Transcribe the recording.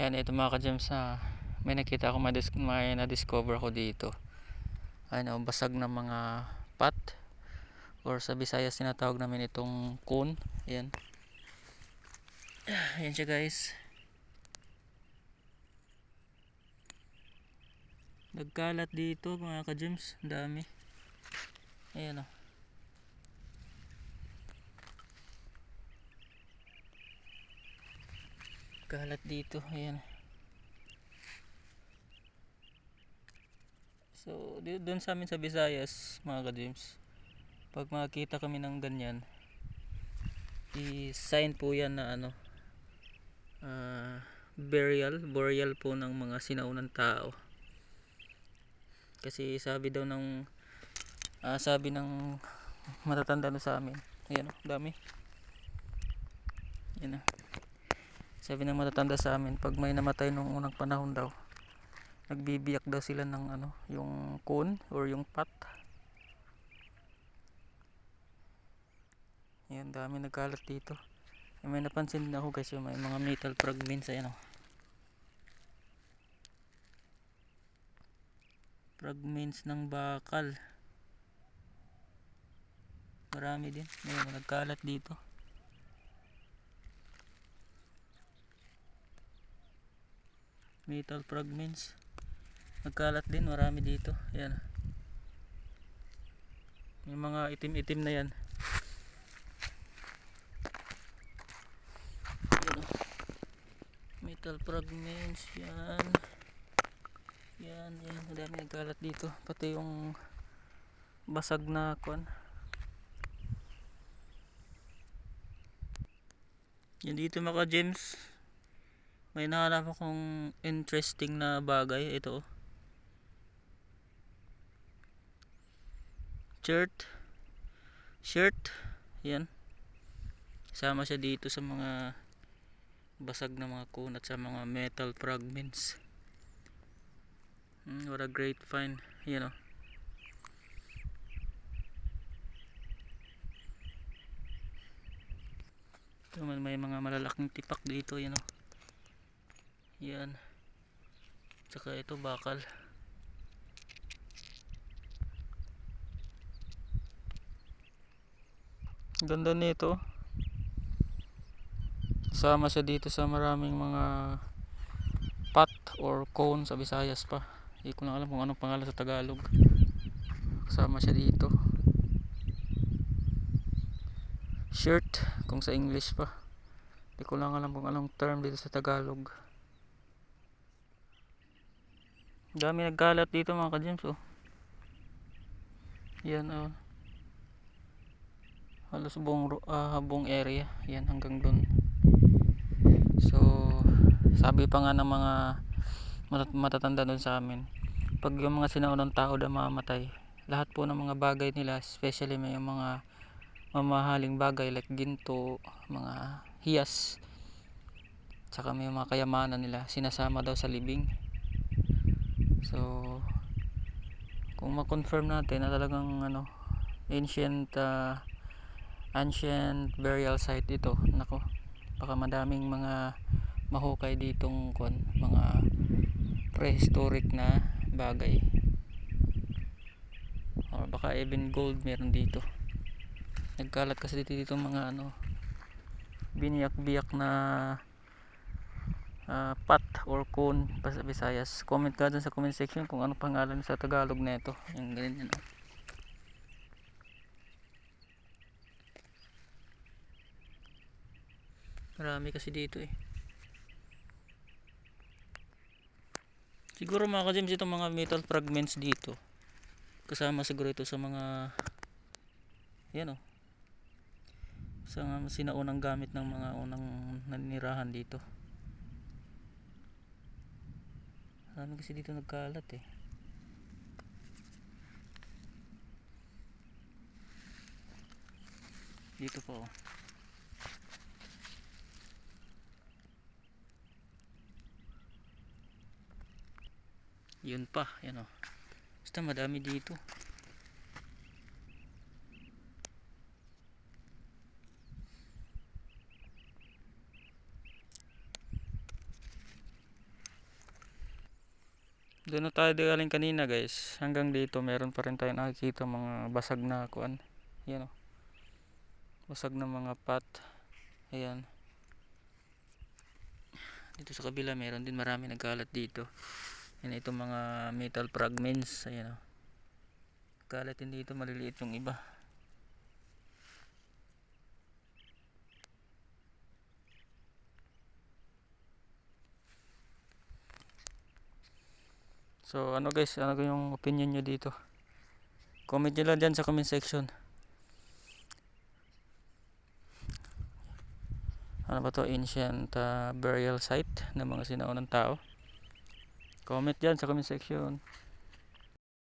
Ayan, ito mga ka-gems na may nakita ako, may, may na-discover ako dito. Ayan, oh, basag na mga pat or sa Visayas tinatawag namin itong cone. Ayan. Ayan siya guys. Nagkalat dito mga ka-gems. Dami. Ayan oh. Kalat dito. Ayan. So, doon sa amin sa Visayas, mga ka-James, pag makakita kami ng ganyan, i-sign po yan na ano, ah, burial, burial po ng mga sinaunang tao. Kasi sabi daw ng, ah, sabi ng matatanda na sa amin, ayan o, dami. Yan o. Sabi ng matatanda sa amin, pag may namatay nung unang panahon daw, nagbibiyak daw sila ng ano, yung cone or yung pat. Yan, dami nagkalat dito. Yung may napansin din ako guys, yung may mga metal fragments ayan oh. Fragments ng bakal. Marami din. Ayan, nagkalat dito. Metal fragments. Nagkalat din marami dito. Yan yung mga itim itim na yan. Metal fragments yan. Yan yan. Madami nagkalat dito. Pati yung basag na kwan. Yan dito mga gems may nahanap akong interesting na bagay. Ito oh. shirt. Shirt. Yan. Sama siya dito sa mga basag na mga kunat sa mga metal fragments. Hmm, what a great find. Yan o ito man may mga malalaking tipak dito yan o yan. Tsaka ito bakal. Ganda nito. Sama siya dito sa maraming mga pot or cone sa Visayas pa. Hindi ko lang alam kung anong pangalan sa Tagalog. Sama siya dito. Shirt kung sa English pa. Hindi ko lang alam kung anong term dito sa Tagalog dami nagkalat dito mga ka-gems oh. Yan oh. Halos buong, ah, buong area. Yan hanggang dun. So sabi pa nga ng mga matat- matatanda dun sa amin pag yung mga sinaunang tao na mamamatay lahat po ng mga bagay nila especially may yung mga mamahaling bagay like ginto mga hiyas tsaka may mga kayamanan nila sinasama daw sa libing so kung ma-confirm natin na talagang ano ancient ah, ancient burial site ito nako baka madaming mga mahukay ditong kon mga prehistoric na bagay. Or baka even gold meron dito. Nagkalat kasi dito, dito mga ano biniyak-biyak na pat or cone pa sa Visayas. Comment ka dun sa comment section kung ano pangalan sa Tagalog na ito yung ganyan oh. marami kasi dito eh. Siguro mga ka-gems itong mga metal fragments dito kasama siguro ito sa mga yan oh. Sa mga sinaunang gamit ng mga unang naninirahan dito marami kasi dito nagkalat eh. Dito pa oh. Yun pa yan o basta madami dito Doon na tayo galing kanina guys. Hanggang dito meron pa rin tayo nakikita mga basag na kuan. Yan oh. Basag na mga pot. Ayan. Dito sa kabila meron din marami nagkalat dito. Yan itong mga metal fragments. Ayan oh. Kalat din dito maliliit yung iba. So ano guys, ano yung opinion nyo dito? Comment nyo lang dyan sa comment section. Ano ba to? Ancient uh, burial site ng mga sinaunang tao. Comment dyan sa comment section.